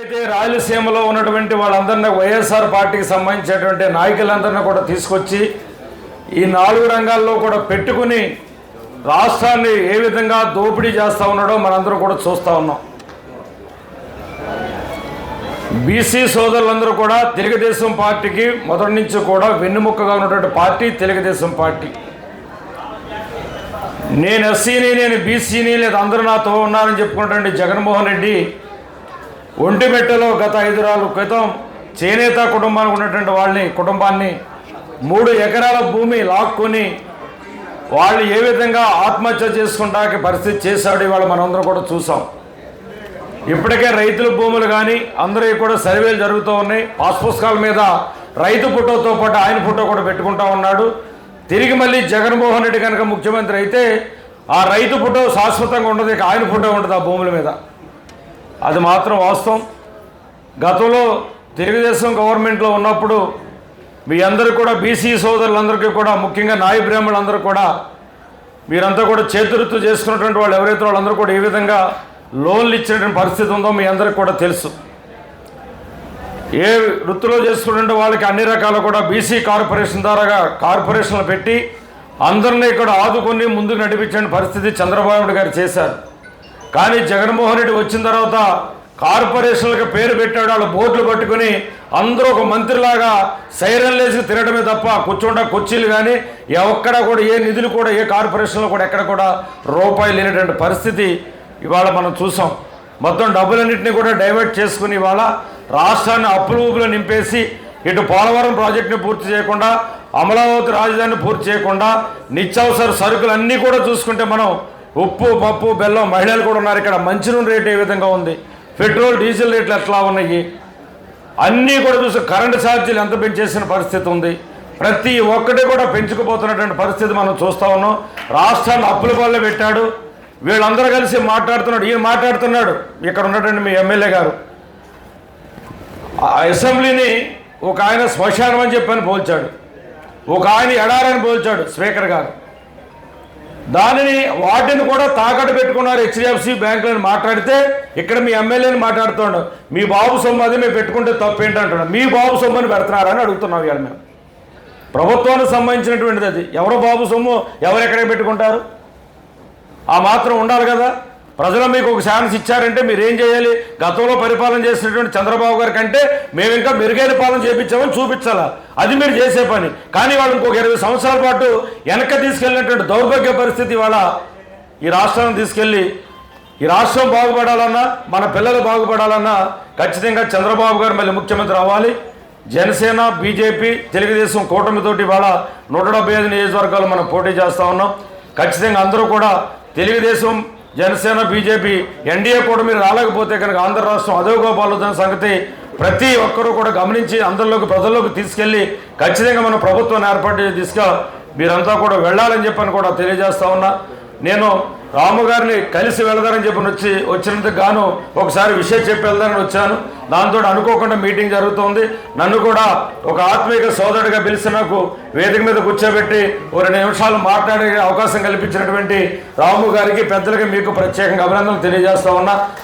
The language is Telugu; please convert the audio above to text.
అయితే రాయలసీమలో ఉన్నటువంటి వాళ్ళందరినీ వైఎస్ఆర్ పార్టీకి సంబంధించినటువంటి నాయకులందరినీ కూడా తీసుకొచ్చి ఈ నాలుగు రంగాల్లో కూడా పెట్టుకుని రాష్ట్రాన్ని ఏ విధంగా దోపిడీ చేస్తూ ఉన్నాడో మనందరం కూడా చూస్తూ ఉన్నాం. బీసీ సోదరులందరూ కూడా తెలుగుదేశం పార్టీకి మొదటి నుంచి కూడా వెన్నుముక్కగా ఉన్నటువంటి పార్టీ తెలుగుదేశం పార్టీ. నేను ఎస్సీని నేను బీసీని లేదా అందరూ నాతో ఉన్నారని చెప్పుకున్నటువంటి జగన్మోహన్ రెడ్డి ఒంటిమెట్టలో గత ఐదు రాళ్ళ క్రితం చేనేత కుటుంబానికి ఉన్నటువంటి వాళ్ళని కుటుంబాన్ని మూడు ఎకరాల భూమి లాక్కొని వాళ్ళు ఏ విధంగా ఆత్మహత్య చేసుకుంటానికి పరిస్థితి చేశాడు ఇవాళ మనందరం కూడా చూసాం. ఇప్పటికే రైతుల భూములు కానీ అందరికీ కూడా సర్వేలు జరుగుతూ ఉన్నాయి. పాస్ పుస్తకాల మీద రైతు ఫోటోతో పాటు ఆయన ఫోటో కూడా పెట్టుకుంటా ఉన్నాడు. తిరిగి మళ్ళీ జగన్మోహన్ రెడ్డి కనుక ముఖ్యమంత్రి అయితే ఆ రైతు ఫోటో శాశ్వతంగా ఉండదు ఇక ఆయన ఫోటో ఉంటుంది ఆ భూముల మీద. అది మాత్రం వాస్తవం. గతంలో తెలుగుదేశం గవర్నమెంట్లో ఉన్నప్పుడు మీ అందరూ కూడా బీసీ సోదరులందరికీ కూడా ముఖ్యంగా నాయ బ్రాహ్మణులందరూ కూడా మీరంతా కూడా చేతురుత్తు చేసుకున్నటువంటి వాళ్ళు ఎవరైతే వాళ్ళందరూ కూడా ఏ విధంగా లోన్లు ఇచ్చినటువంటి పరిస్థితి ఉందో మీ అందరికి కూడా తెలుసు. ఏ వృత్తిలో చేసుకునే వాళ్ళకి అన్ని రకాల కూడా బీసీ కార్పొరేషన్ ద్వారా కార్పొరేషన్లు పెట్టి అందరినీ ఇక్కడ ఆదుకొని ముందుకు నడిపించిన పరిస్థితి చంద్రబాబు గారు చేశారు. కానీ జగన్మోహన్ రెడ్డి వచ్చిన తర్వాత కార్పొరేషన్లకు పేరు పెట్టాడు వాళ్ళు బోట్లు పట్టుకుని అందరూ ఒక మంత్రిలాగా సైరన్ లేసి తిరగడమే తప్ప కూర్చుంటా కుర్చీలు కానీ ఎక్కడ కూడా ఏ నిధులు కూడా ఏ కార్పొరేషన్లో కూడా ఎక్కడ కూడా రూపాయి లేనటువంటి పరిస్థితి ఇవాళ మనం చూసాం. మొత్తం డబ్బులన్నింటినీ కూడా డైవర్ట్ చేసుకుని ఇవాళ రాష్ట్రాన్ని అప్పుల నింపేసి ఇటు పోలవరం ప్రాజెక్టుని పూర్తి చేయకుండా అమరావతి రాజధానిని పూర్తి చేయకుండా నిత్యావసర సరుకులు అన్నీ కూడా చూసుకుంటే మనం ఉప్పు పప్పు బెల్లం మహిళలు కూడా ఉన్నారు ఇక్కడ. మంచినూనె రేటు ఏ విధంగా ఉంది? పెట్రోల్ డీజిల్ రేట్లు ఎట్లా ఉన్నాయి? అన్నీ కూడా చూసి కరెంటు ఛార్జీలు ఎంత పెంచేసిన పరిస్థితి ఉంది? ప్రతి ఒక్కటి కూడా పెంచుకుపోతున్నటువంటి పరిస్థితి మనం చూస్తా ఉన్నాం. రాష్ట్రాన్ని అప్పుల పాలే పెట్టాడు. వీళ్ళందరూ కలిసి మాట్లాడుతున్నాడు. ఈయన మాట్లాడుతున్నాడు. ఇక్కడ ఉన్నటువంటి మీ ఎమ్మెల్యే గారు. అసెంబ్లీని ఒక ఆయన శ్మశానం అని చెప్పని పోల్చాడు. ఒక ఆయన ఎడారని పోల్చాడు స్పీకర్ గారు. దానిని వాటిని కూడా తాకట్టు పెట్టుకున్నారు హెచ్డిఎఫ్సి బ్యాంకులను మాట్లాడితే ఇక్కడ మీ ఎమ్మెల్యేని మాట్లాడుతున్నాడు. మీ బాబు సొమ్ము అది మేము పెట్టుకుంటే తప్పు ఏంటంటున్నాడు మీ బాబు సొమ్ముని పెడుతున్నారని అడుగుతున్నాం ఇవాళ మేము. ప్రభుత్వానికి సంబంధించినటువంటిది అది. ఎవరు బాబు సొమ్ము ఎవరు పెట్టుకుంటారు? ఆ మాత్రం ఉండాలి కదా. ప్రజలు మీకు ఒక ఛాన్స్ ఇచ్చారంటే మీరు ఏం చేయాలి? గతంలో పరిపాలన చేసినటువంటి చంద్రబాబు గారి కంటే మేము ఇంకా మెరుగైన పాలన చేపించామని చూపించాలా? అది మీరు చేసే పని. కానీ వాళ్ళు ఇంకొక ఇరవై సంవత్సరాల పాటు వెనక తీసుకెళ్ళినటువంటి దౌర్భాగ్య పరిస్థితి వాళ్ళ ఈ రాష్ట్రాన్ని తీసుకెళ్ళి ఈ రాష్ట్రం బాగుపడాలన్నా మన పిల్లలు బాగుపడాలన్నా ఖచ్చితంగా చంద్రబాబు గారు మళ్ళీ ముఖ్యమంత్రి అవ్వాలి. జనసేన బీజేపీ తెలుగుదేశం కూటమితోటి వాళ్ళ నూట డెబ్బై ఐదు నియోజకవర్గాలు మనం పోటీ చేస్తూ ఉన్నాం. ఖచ్చితంగా అందరూ కూడా తెలుగుదేశం జనసేన బీజేపీ ఎన్డీఏ కూడా మీరు రాలేకపోతే కనుక ఆంధ్ర రాష్ట్రం అదోగా సంగతి ప్రతి ఒక్కరూ కూడా గమనించి అందరిలోకి ప్రజల్లోకి తీసుకెళ్ళి ఖచ్చితంగా మన ప్రభుత్వాన్ని ఏర్పాటు చేసి తీసుక మీరంతా కూడా వెళ్ళాలని చెప్పని కూడా తెలియజేస్తా ఉన్నా. నేను రాముగారిని కలిసి వెళదారని చెప్పి వచ్చి వచ్చినందుకు గాను ఒకసారి విషయం చెప్పి వెళ్దారని వచ్చాను. దాంతో అనుకోకుండా మీటింగ్ జరుగుతోంది. నన్ను కూడా ఒక ఆత్మీయ సోదరుడిగా పిలిచి నాకు వేదిక మీద కూర్చోబెట్టి ఒక రెండు నిమిషాలు మాట్లాడే అవకాశం కల్పించినటువంటి రాము గారికి పెద్దలకి మీకు ప్రత్యేకంగా అభినందనలు తెలియజేస్తా ఉన్నా.